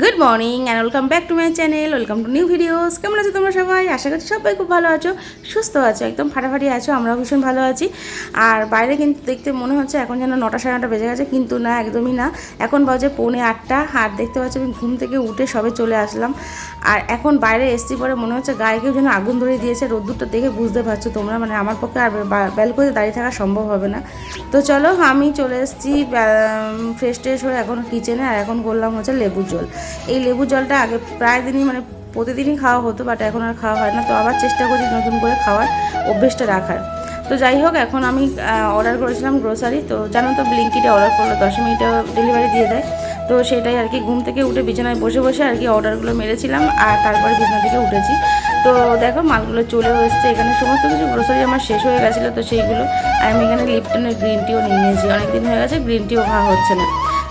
Good morning and welcome back to my channel welcome to new videos কেমন আছো তোমরা সবাই? আশা করছি সবাই খুব ভালো আছো, সুস্থ আছো, একদম ফাটাফাটি আছো, আমরাও ভীষণ ভালো আছি। আর বাইরে কিন্তু দেখতে মনে হচ্ছে এখন যেন নটা সাড়ে নটা বেজে গেছে, কিন্তু না, একদমই না। এখন বাজে পৌনে আটটা, আর দেখতে পাচ্ছি আমি ঘুম থেকে উঠে সবে চলে আসলাম। আর এখন বাইরে এসছি পরে মনে হচ্ছে গায়ে কেউ যেন আগুন ধরে দিয়েছে, রোদ্দুরটা দেখে বুঝতে পারছ তোমরা। মানে আমার পক্ষে আর ব্যালকনিতে দাঁড়িয়ে থাকা সম্ভব হবে না। তো চলো আমি চলে এসেছি ফ্রেশ ট্রেশ হয়ে এখন কিচেনে আর এখন করলাম হচ্ছে লেবুর জল। এই লেবু জলটা আগে প্রায় দিনই মানে প্রতিদিনই খাওয়া হতো বাট এখন আর খাওয়া হয় না। তো আবার চেষ্টা করছি নতুন করে খাওয়ার অভ্যেসটা রাখার। তো যাই হোক, এখন আমি অর্ডার করেছিলাম গ্রোসারি তো জানো তো ব্লিঙ্কিটে অর্ডার করল, দশ মিনিটে ডেলিভারি দিয়ে দেয়। তো সেটাই আর কি, ঘুম থেকে উঠে বিছানায় বসে বসে আর কি অর্ডারগুলো মেরেছিলাম আর তারপরে বিছানা থেকে উঠেছি। তো দেখো মালগুলো চলেও এসছে, এখানে সমস্ত কিছু গ্রোসারি আমার শেষ হয়ে গেছিল, তো সেইগুলো আমি এখানে লিপটনের গ্রিন টিও নিয়ে নিয়েছি। অনেকদিন হয়ে গেছে গ্রিন টিও খাওয়া হচ্ছে না।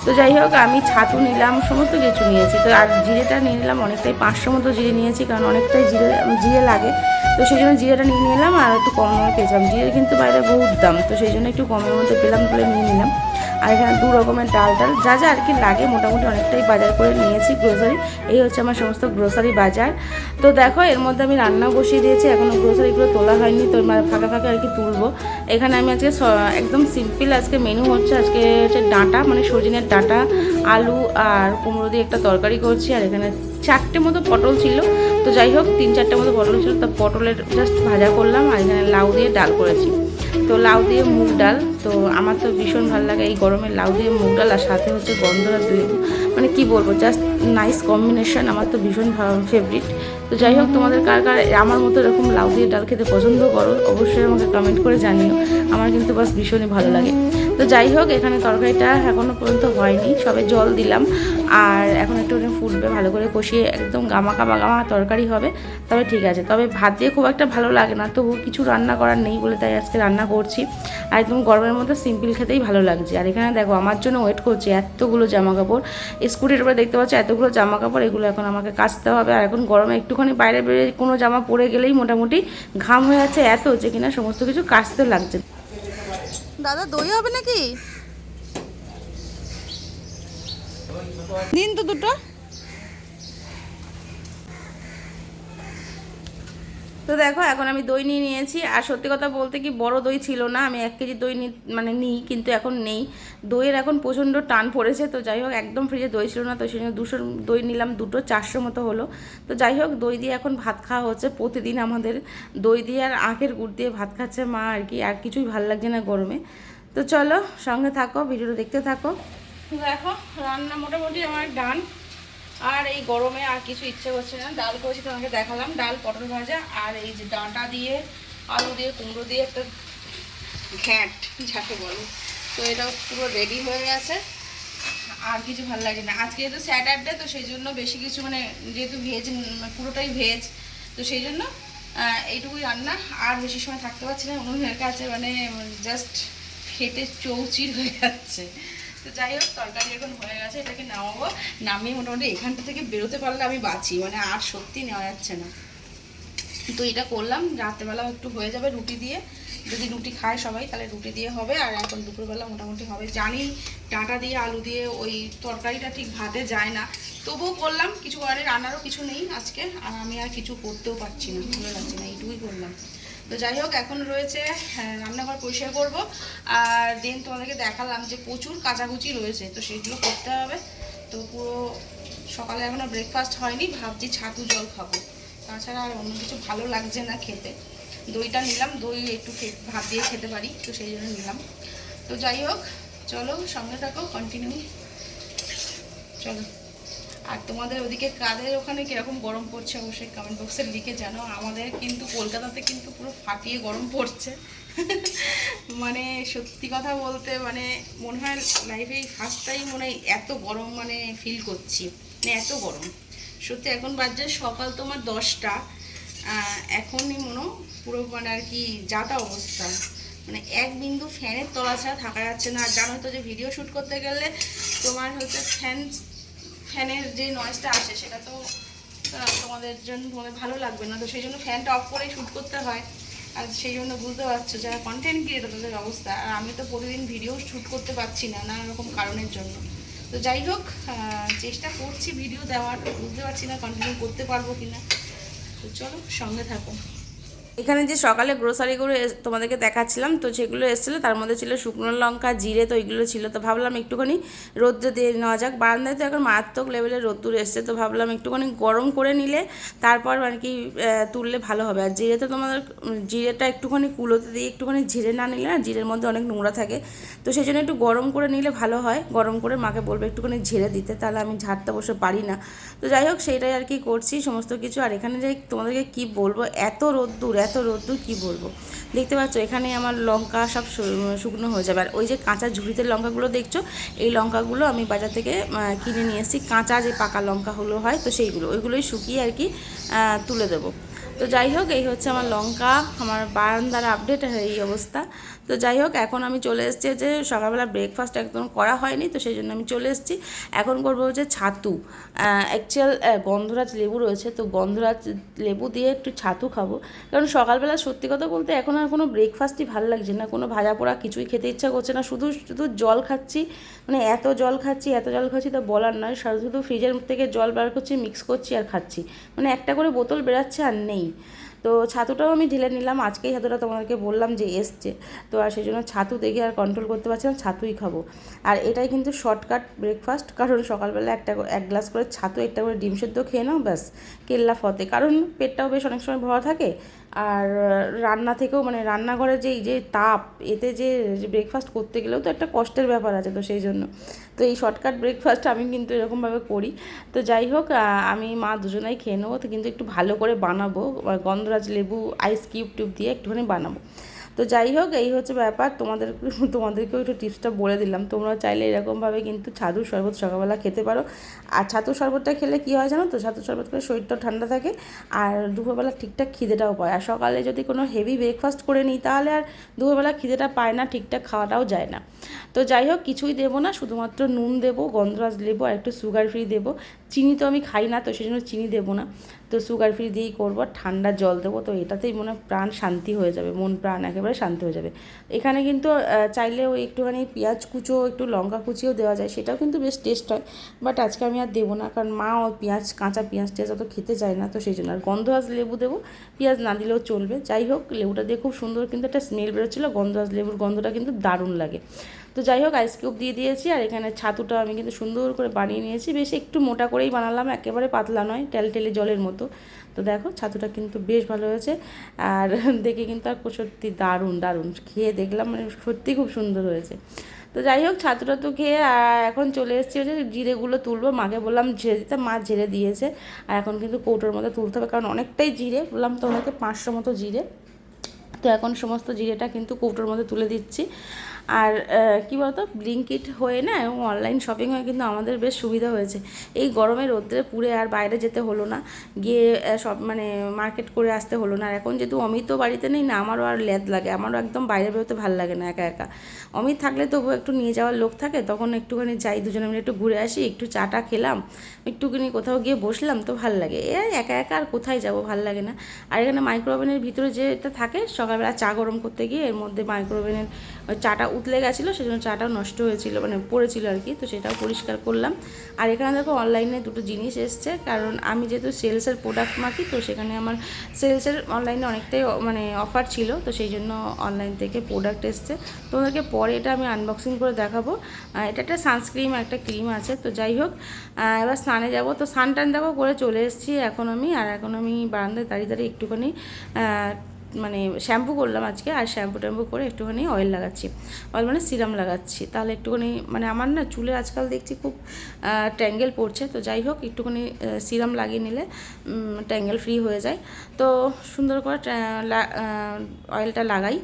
তো যাই হোক, আমি ছাতু নিলাম, সমস্ত কিছু নিয়েছি। তো আর জিরেটা নিয়ে নিলাম, অনেকটাই পাঁচশো মতো জিরে নিয়েছি, কারণ অনেকটাই জিরে জিরে লাগে। তো সেই জন্য জিরেটা নিয়ে নিলাম আর একটু কম পেয়েছিলাম। জিরে কিন্তু বাইরে বহুত দাম, তো সেই জন্য একটু কমের মধ্যে পেলাম বলে নিয়ে নিলাম। আর এখানে দু রকমের ডাল ডাল। যা যা আর কি লাগে, মোটামুটি অনেকটাই বাজার করে নিয়েছি গ্রোসারি এই হচ্ছে আমার সমস্ত গ্রোসারি বাজার। তো দেখো, এর মধ্যে আমি রান্না বসিয়ে দিয়েছি এখনও গ্রোসারিগুলো তোলা হয়নি, তো ফাঁকা ফাঁকা আর কি তুলবো। এখানে আমি আজকে একদম সিম্পল আজকে মেনু হচ্ছে, আজকে হচ্ছে ডাঁটা মানে সজিনের ডাঁটা, আলু আর কুমড়ো দিয়ে একটা তরকারি করছি। আর এখানে চারটে মতো পটল ছিল। তো যাই হোক, তিন চারটে মতো পটল ছিল, তো পটলের জাস্ট ভাজা করলাম, আর এখানে লাউ দিয়ে ডাল করেছি। তো লাউ দিয়ে মুগ ডাল। তো আমার তো ভীষণ ভালো লাগে এই গরমে লাউ দিয়ে মুগ ডাল আর সাথে হচ্ছে গন্ধরাজ লেবু মানে কি বলব জাস্ট নাইস কম্বিনেশন আমার তো ভীষণ ফেভারিট তো যাই হোক, তোমাদের কার কার আমার মতো এরকম লাউ দিয়ে ডাল খেতে পছন্দ করো, অবশ্যই আমাকে কমেন্ট করে জানিও। আমার কিন্তু বাস ভীষণই ভালো লাগে। তো যাই হোক, এখানে তরকারিটা এখনও পর্যন্ত হয়নি। সবে জল দিলাম। আর এখন একটু ফুটবে ভালো করে কষিয়ে একদম গামা গামা গামা তরকারি হবে, তবে ঠিক আছে। তবে ভাত দিয়ে খুব একটা ভালো লাগে না, তবু কিছু রান্না করার নেই বলে তাই আজকে রান্না করছি। আর একদম গরমের মধ্যে সিম্পল খেতেই ভালো লাগছে। আর এখানে দেখো আমার জন্য ওয়েট করছে এতগুলো জামা কাপড় স্কুটির উপরে দেখতে পাচ্ছি এতগুলো জামা কাপড় এগুলো এখন আমাকে কাচতে হবে। আর এখন গরমে একটুখানি বাইরে বেরিয়ে কোনো জামা পরে গেলেই মোটামুটি ঘাম হয়ে যাচ্ছে এত যে কিনা সমস্ত কিছু কাচতে লাগছে। দাদা দই হবে নাকি? দিন তো দুটো। তো দেখো, এখন আমি দই নিয়ে নিয়েছি। আর সত্যি কথা বলতে কি, বড় দই ছিল না। আমি এক কেজি দই মানে নিই, কিন্তু এখন নেই। দইয়ের এখন প্রচণ্ড টান পড়েছে। তো যাই হোক, একদম ফ্রিজে দই ছিল না। তো সেই জন্য দুশো দই নিলাম, দুটো চারশো মতো হলো। তো যাই হোক, দই দিয়ে এখন ভাত খাওয়া হচ্ছে প্রতিদিন আমাদের। দই দিয়ে আর আখের গুড় দিয়ে ভাত খাচ্ছে মা আর কি। আর কিছুই ভালো লাগছে না গরমে। তো চলো, সঙ্গে থাকো, ভিডিওটা দেখতে থাকো। দেখো, রান্না মোটামুটি আমার ডান। আর এই গরমে আর কিছু ইচ্ছে করছে না। ডাল করেছি, তোমাকে দেখালাম। ডাল, পটল ভাজা, আর এই যে ডাঁটা দিয়ে, আলু দিয়ে, কুমড়ো দিয়ে একটা ঘ্যাট, যাকে বলো। তো এটা পুরো রেডি হয়ে গেছে। আর কিছু ভালো লাগে না। আজকে যেহেতু স্যাটারডে তো সেই জন্য বেশি কিছু মানে যেহেতু ভেজ পুরোটাই ভেজ তো সেই জন্য এইটুকুই রান্না। আর বেশি সময় থাকতে পারছি না। উনুনের কাছে মানে জাস্ট খেতে চৌচির হয়ে যাচ্ছে। তো যাই হোক, তরকারি এখন হয়ে গেছে, এটাকে নামাবো। নামিয়ে মোটামুটি এখানটা থেকে বেরোতে পারলে আমি বাঁচি মানে আর সত্যি নেওয়া যাচ্ছে না। তো এটা করলাম, রাত্রেবেলাও একটু হয়ে যাবে রুটি দিয়ে। যদি রুটি খায় সবাই, তাহলে রুটি দিয়ে হবে, আর এখন দুপুরবেলা মোটামুটি হবে। জানি ডাঁটা দিয়ে, আলু দিয়ে ওই তরকারিটা ঠিক ভাতে যায় না। তবুও করলাম, কিছু ঘরে রান্নারও কিছু নেই আজকে, আর আমি আর কিছু করতেও পারছি না, ভালো লাগছে না, এইটুকুই করলাম। তো যাই হোক এখন রয়েছে হ্যাঁ, রান্নাঘর পরিষ্কার করব। আর দেন তোমাদেরকে দেখালাম যে প্রচুর কাচাকুচি রয়েছে তো সেগুলো করতে হবে। তো পুরো সকালে এখনও ব্রেকফাস্ট হয়নি ভাবছি ছাতু জল খাব। তাছাড়া আর অন্য কিছু ভালো লাগছে না খেতে। দইটা নিলাম দই একটু ভাত দিয়ে খেতে পারি তো সেই জন্য নিলাম। তো যাই হোক চলো সঙ্গে থাকো কন্টিনিউ চলো। আর তোমাদের ওদিকে কাদের ওখানে কীরকম গরম পড়ছে অবশ্যই কমেন্ট বক্সে লিখে জানো আমাদের কিন্তু কলকাতাতে কিন্তু পুরো ফাটিয়ে গরম পড়ছে। মানে সত্যি কথা বলতে মানে মনে হয় লাইফে ফার্স্ট টাইম মনে হয় এত গরম মানে ফিল করছি। মানে এত গরম। সত্যি এখন বাজছে সকাল তোমার দশটা। এখনই মনে পুরো মানে আর কি যাতা অবস্থা। মানে এক বিন্দু ফ্যানের তলা ছাড়া থাকা যাচ্ছে না। আর জানো তো যে ভিডিও শ্যুট করতে গেলে তোমার হচ্ছে ফ্যান যে নয়েজটা আসে, সেটা তো তোমাদের জন্য তোমাদের ভালো লাগবে না। তো সেই জন্য ফ্যানটা অফ করেই শ্যুট করতে হয়। আর সেই জন্য বুঝতে পারছ যারা কন্টেন্ট ক্রিয়েটার তাদের অবস্থা। আর আমি তো প্রতিদিন ভিডিও শ্যুট করতে পারছি না নানা রকম কারণের জন্য। তো যাই হোক চেষ্টা করছি ভিডিও দেওয়ার। বুঝতে পারছি না কন্টিনিউ করতে পারব কি না তো চলো, সঙ্গে থাকো। এখানে যে সকালে গ্রোসারিগুলো তোমাদেরকে দেখাচ্ছিলাম, তো সেগুলো এসেছিল। তার মধ্যে ছিল শুকনো লঙ্কা, জিরে, তো ওইগুলো ছিল। তো ভাবলাম একটুখানি রোদ্রে দিয়ে নেওয়া যাক। বারান্দায় তো এখন মারাত্মক লেভেলের রোদ্দুর এসছে। তো ভাবলাম একটুখানি গরম করে নিলে তারপর আর কি তুললে ভালো হবে। আর জিরে তো তোমাদের জিরেটা একটুখানি কুলোতে দিয়ে একটুখানি ঝিরে না নিলে না জিরের মধ্যে অনেক নোংরা থাকে। তো সেই জন্য একটু গরম করে নিলে ভালো হয়। গরম করে মাকে বলব একটুখানি ঝেড়ে দিতে, তাহলে আমি ঝাড়তে বসে পারি না। তো যাই হোক, সেইটাই আর কি করছি সমস্ত কিছু। আর এখানে যে তোমাদেরকে কি বলব, এত রোদ্দুর, এত রোদ্দুর কি বলব? দেখতে পাচ্ছ এখানে আমার লঙ্কা সব শুকনো হয়ে যাবে। আর ওই যে কাঁচা ঝুড়িতে লঙ্কাগুলো দেখছ, এই লঙ্কাগুলো আমি বাজার থেকে কিনে নিয়ে এসেছি। কাঁচা যে পাকা লঙ্কাগুলো হয়, তো সেইগুলো। ওইগুলোই শুকিয়ে আর কি তুলে দেবো। তো যাই হোক, এই হচ্ছে আমার লঙ্কা। আমার বারান্দার আপডেট এই অবস্থা। তো যাই হোক, এখন আমি চলে এসেছি যে সকালবেলা ব্রেকফাস্ট একদম করা হয়নি, তো সেই জন্য আমি চলে এসেছি। এখন করব হচ্ছে ছাতু। অ্যাকচুয়াল গন্ধরাজ লেবু রয়েছে, তো গন্ধরাজ লেবু দিয়ে একটু ছাতু খাব। কারণ সকালবেলা সত্যি কথা বলতে এখন আর কোনো ব্রেকফাস্টই ভালো লাগছে না, কোনো ভাজা পোড়া কিছুই খেতে ইচ্ছা করছে না, শুধু শুধু জল খাচ্ছি মানে এত জল খাচ্ছি, এত জল খাচ্ছি তা বলার নয়, শুধু শুধু ফ্রিজের থেকে জল বার করছি মিক্স করছি আর খাচ্ছি। মানে একটা করে বোতল বেরাচ্ছে আর নেই। তো ছাতুটাও আমি ঢেলে নিলাম। আজকেই ছাতুটা তোমাদেরকে বললাম যে এসছে। তো আর সেই জন্য ছাতু দেখে আর কন্ট্রোল করতে পারছি না, ছাতুই খাব। আর এটাই কিন্তু শর্টকাট ব্রেকফাস্ট কারণ সকালবেলা একটা এক গ্লাস করে ছাতু, একটা করে ডিম সেদ্ধ খেয়ে নাও, ব্যাস। কেল্লা ফতে। কারণ পেটটাও বেশ অনেক সময় ভরা থাকে আর রান্না থেকেও মানে রান্নাঘরে যে এই যে তাপ, এতে যে ব্রেকফাস্ট করতে গেলেও তো একটা কষ্টের ব্যাপার আছে তো সেই জন্য। তো এই শর্টকাট ব্রেকফাস্ট আমি কিন্তু এরকমভাবে করি। তো যাই হোক আমি মা দুজনাই খেয়ে নেব তো কিন্তু একটু ভালো করে বানাবো গন্ধরাজ লেবু আইস কিউব টিউব দিয়ে একটুখানি বানাবো। তো যাই হোক এই হচ্ছে ব্যাপার। তোমাদের তোমাদেরকেও একটু টিপসটা বলে দিলাম। তোমরা চাইলে এরকমভাবে কিন্তু ছাতুর শরবত সকালবেলা খেতে পারো। আর ছাতুর শরবতটা খেলে কী হয় জানো তো? ছাতুর শরবত করে শরীরটাও ঠান্ডা থাকে আর দুপুরবেলা ঠিকঠাক খিদেটাও পায়। আর সকালে যদি কোনো হেভি ব্রেকফাস্ট করে নিই, তাহলে আর দুপুরবেলা খিদেটা পায় না, ঠিকঠাক খাওয়াটাও যায় না। তো যাই হোক কিছুই দেবো না, শুধুমাত্র নুন দেবো, গন্ধরাজ দেবো আর একটু সুগার ফ্রি দেবো। চিনি তো আমি খাই না, তো সেই জন্য চিনি দেবো না। তো সুগার ফ্রি দিয়েই করব ঠান্ডা জল দেবো, তো এটাতেই মনে প্রাণ শান্তি হয়ে যাবে, মন প্রাণ একেবারে শান্তি হয়ে যাবে। এখানে কিন্তু চাইলে ওই একটুখানি পেঁয়াজ কুচো, একটু লঙ্কা কুচিও দেওয়া যায়, সেটাও কিন্তু বেশ টেস্ট হয় বাট আজকে আমি আর দেবো না, কারণ মা ও পেঁয়াজ, কাঁচা পেঁয়াজ টেয়াজ অত খেতে চায় না, তো সেই জন্য। আর গন্ধরাজ লেবু দেবো, পেঁয়াজ না দিলেও চলবে। যাই হোক, লেবুটা দিয়ে খুব সুন্দর কিন্তু একটা স্মেল বেরোচ্ছিলো গন্ধরাজ লেবুর গন্ধটা কিন্তু দারুণ লাগে। তো যাই হোক আইস কিউব দিয়ে দিয়েছি আর এখানে ছাতুটা আমি কিন্তু সুন্দর করে বানিয়ে নিয়েছি। বেশ একটু মোটা করেই বানালাম, একেবারে পাতলা নয় টেলটেলে জলের মতো। তো দেখো, ছাতুটা কিন্তু বেশ ভালো হয়েছে। আর দেখে কিন্তু আর সত্যি দারুণ দারুণ। খেয়ে দেখলাম মানে সত্যি খুব সুন্দর হয়েছে। তো যাই হোক, ছাতুটা তো খেয়ে এখন চলে এসেছি হচ্ছে জিরেগুলো তুলবো। মাকে বললাম ঝেড়ে দিতে, মা ঝেড়ে দিয়েছে। আর এখন কিন্তু কৌটোর মধ্যে তুলতে হবে, কারণ অনেকটাই জিরে। বললাম তো তোমাকে পাঁচশো মতো জিরে। তো এখন সমস্ত জিরেটা কিন্তু কৌটোর মধ্যে তুলে দিচ্ছি। আর কি বলতো ব্লিঙ্কিট হয়ে না এবং অনলাইন শপিং হয়ে কিন্তু আমাদের বেশ সুবিধা হয়েছে। এই গরমে রোদ্রে পুড়ে আর বাইরে যেতে হলো না, গিয়ে সব মানে মার্কেট করে আসতে হলো না। আর এখন যেহেতু অমিত তো বাড়িতে নেই না, আমারও আর ল্যাদ লাগে, আমারও একদম বাইরে বেরোতে ভালো লাগে না একা একা। অমিত থাকলে তবু একটু নিয়ে যাওয়ার লোক থাকে, তখন একটুখানি যাই, দুজনে মিলে একটু ঘুরে আসি, একটু চাটা খেলাম, একটুখানি কোথাও গিয়ে বসলাম তো ভালো লাগে। এ একা একা আর কোথায় যাব ভালো লাগে না। আর এখানে মাইক্রোওভেনের ভিতরে যেটা থাকে, সকালবেলা চা গরম করতে গিয়ে এর মধ্যে মাইক্রোওভেনের চাটা উতলে গেছিল, সেজন্য চাটাও নষ্ট হয়েছিল মানে পড়েছিল আর কি, তো সেটাও পরিষ্কার করলাম। আর এখানে দেখো অনলাইনে দুটো জিনিস এসছে, কারণ আমি যেহেতু সেলসের প্রোডাক্ট মাখি, তো সেখানে আমার সেলসের অনলাইনে অনেকটাই মানে অফার ছিল, তো সেই জন্য অনলাইন থেকে প্রোডাক্ট এসছে। তোমাদেরকে পরে এটা আমি আনবক্সিং করে দেখাবো। এটা একটা সানস্ক্রিম একটা ক্রিম আছে, তো যাই হোক এবার স্নানে যাব। তো স্নান টান দেখো করে চলে এসেছি এখন আমি, আর এখন আমি বারান্দায় দাঁড়িয়ে দাঁড়িয়ে একটুখানি মানে শ্যাম্পু করলাম আজকে, আর শ্যাম্পু ট্যাম্পু করে একটুখানি অয়েল লাগাচ্ছি। অয়েল মানে সিরাম লাগাচ্ছি। তাহলে একটুখানি মানে আমার না চুলে আজকাল দেখছি খুব ট্যাঙ্গেল পড়ছে। তো যাই হোক, একটুখানি সিরাম লাগিয়ে নিলে ট্যাঙ্গেল ফ্রি হয়ে যায়। তো সুন্দর করে অয়েলটা লাগাই।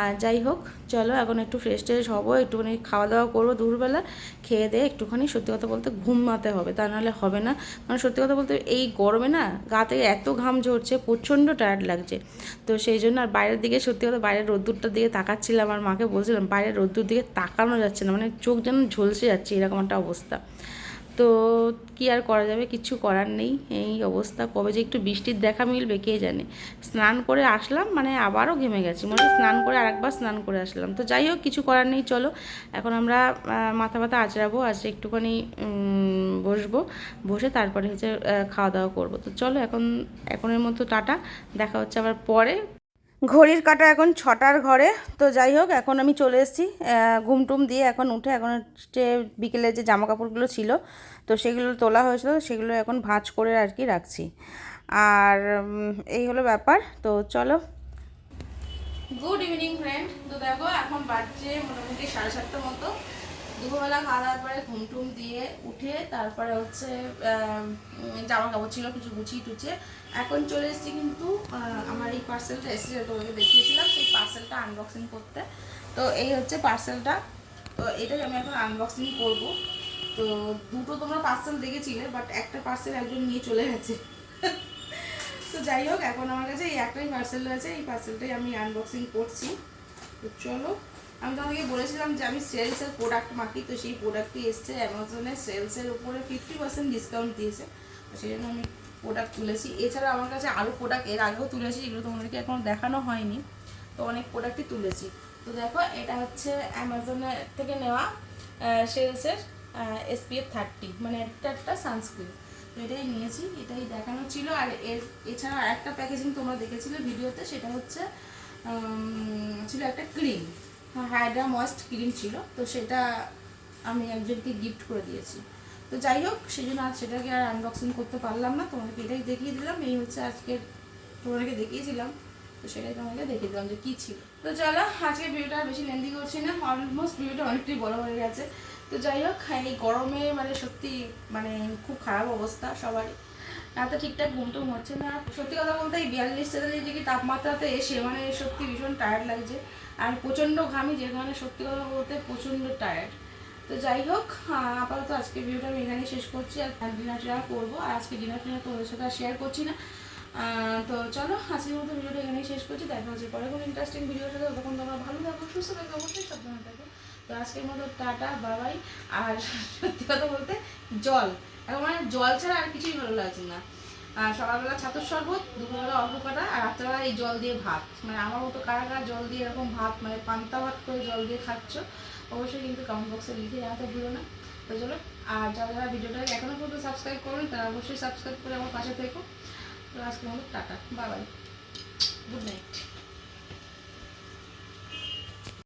আর যাই হোক, চলো এখন একটু ফ্রেশ ট্রেশ হব, একটুখানি খাওয়া দাওয়া করব দুপুরবেলা। খেয়ে দিয়ে একটুখানি সত্যি কথা বলতে ঘুমাতে হবে, তা নাহলে হবে না। কারণ সত্যি কথা বলতে এই গরমে না গা থেকে এত ঘাম ঝরছে, প্রচণ্ড টায়ার্ড লাগছে। তো সেই জন্য আর বাইরের দিকে সত্যি কথা বাইরের রোদ্দুরটার দিকে তাকাচ্ছিলাম আর মাকে বলছিলাম, বাইরের রোদ্দুর দিকে তাকানো যাচ্ছে না মানে চোখ যেন ঝলসে যাচ্ছে, এরকম একটা অবস্থা। তো কি আর করা যাবে? কিছু করার নেই। এই অবস্থা। কবে যে একটু বৃষ্টির দেখা মিলবে, কে জানে? স্নান করে আসলাম মানে আবারও ঘেমে গেছি। মনে স্নান করে আরেকবার স্নান করে আসলাম। তো যাই হোক, কিছু করার নেই, চলো। এখন আমরা মাথা মাথা আঁচড়াবো আজকে একটুখানি বসবো। বসে তারপরে হচ্ছে খাওয়া দাওয়া করব। তো চলো, এখন, এখনের মতো টাটা। দেখা হচ্ছে আবার পরে। ঘড়ির কাটা এখন ছটার ঘরে, তো যাই হোক, এখন আমি চলে এসেছি। ঘুমটুম দিয়ে এখন উঠে এখন যে বিকেলে যে জামা কাপড়গুলো ছিল, তো সেগুলো তোলা হয়েছিল, সেগুলো এখন ভাঁজ করে আর কি রাখছি। আর এই হলো ব্যাপার, তো চলো। গুড ইভিনিং ফ্রেন্ড তো দেখো, এখন বাজছে মোটামুটি সাড়ে সাতটার মতো। দুপুরবেলা খাওয়া দাওয়ার পরে ঘুম টুম দিয়ে উঠে তারপরে হচ্ছে জামা কাপড় ছিল, কিছু গুছিয়ে টুচিয়ে এখন চলে এসেছি কিন্তু আমার এই পার্সেলটা এসেছে তোমাকে দেখিয়েছিলাম, সেই পার্সেলটা আনবক্সিং করতে। তো এই হচ্ছে পার্সেলটা তো এটাই আমি এখন আনবক্সিং করব। তো দুটো তোমরা পার্সেল দেখেছিলে বাট একটা পার্সেল একজন নিয়ে চলে গেছে। তো যাই হোক, এখন আমার কাছে এই একটাই পার্সেল আছে এই পার্সেলটাই আমি আনবক্সিং করছি। তো চলো। আমি তোমাকে বলেছিলাম যে আমি সেলসের প্রোডাক্ট মাখি, তো সেই প্রোডাক্টটি এসছে অ্যামাজনে সেলসের উপরে ফিফটি পার্সেন্ট ডিসকাউন্ট দিয়েছে। সেই জন্য আমি প্রোডাক্ট তুলেছি। এছাড়া আমার কাছে আরও প্রোডাক্টের আগেও তুলেছি, যেগুলো তোমাদেরকে এখনও দেখানো হয়নি। তো অনেক প্রোডাক্টই তুলেছি। তো দেখো, এটা হচ্ছে অ্যামাজনের থেকে নেওয়া সেলসের এসপিএফ থার্টি মানে একটা একটা সানস্ক্রিন তো এটাই নিয়েছি, এটাই দেখানো ছিল। আর এর এছাড়া একটা প্যাকেজিং তোমরা দেখেছিলে ভিডিওতে, সেটা হচ্ছে ছিল একটা ক্রিম হাইড্রা ময়েস্ট ক্রিম ছিল, তো সেটা আমি একজনকে গিফট করে দিয়েছি। তো যাই হোক সেই জন্য আজ সেটাকে আর আনবক্সিং করতে পারলাম না, তোমাদেরকে এটাই দেখিয়ে দিলাম, এই হচ্ছে আজকের, তোমাদেরকে দেখিয়েছিলাম, তো সেটাই তোমাকে দেখিয়ে দিলাম যে কী ছিল। তো চলো আজকে ভিডিওটা আর বেশি লেন্দি করছি না অলমোস্ট ভিডিওটা অনেকটাই বড় হয়ে গেছে। তো যাই হোক, এই গরমে মানে সত্যি মানে খুব খারাপ অবস্থা সবারই। এত ঠিকঠাক ঘুম টুম হচ্ছে না। সত্যি কথা বলতে এই বিয়াল্লিশ তেতাল্লিশ ডিগ্রি তাপমাত্রাতে এসে মানে সত্যি ভীষণ টায়ার্ড লাগছে। আর প্রচণ্ড ঘামি, যে কারণে সত্যি কথা বলতে প্রচণ্ড টায়ার্ড তো যাই হোক আপাতত আজকে ভিডিওটা আমি এখানেই শেষ করছি আর ডিনার টিনার করব। আর আজকে ডিনার টিনার তোমাদের সাথে আর শেয়ার করছি না। তো চলো, আজকের মতো ভিডিওটা এখানেই শেষ করছি। দেখা হচ্ছে পরে কোনো ইন্টারেস্টিং ভিডিওর সাথে। তখন তোমরা ভালো থাকো, সুস্থ থাকো, অবশ্যই সাবধানে থাকো। তো আজকের মতো টাটা বাবাই আর সত্যি কথা বলতে, জল। এখন মানে জল ছাড়া আর কিছুই ভালো লাগছে না। সকালবেলা ছাতুর শরবত, দুপুরবেলা অল্প কাটা, আর রাত্রেবেলা এই জল দিয়ে ভাত। মানে আমার মতো কারা কারা জল দিয়ে এরকম ভাত মানে পান্তা ভাত করে জল দিয়ে খাচ্ছ, অবশ্যই কিন্তু কমেন্ট বক্সে লিখে জানাতে ভুলো না। তো চলো, আর যারা যারা ভিডিওটা এখনও পর্যন্ত সাবস্ক্রাইব করুন, তারা অবশ্যই সাবস্ক্রাইব করে আমার পাশে থেকো। তো আজকে মতো টাটা বাই গুড নাইট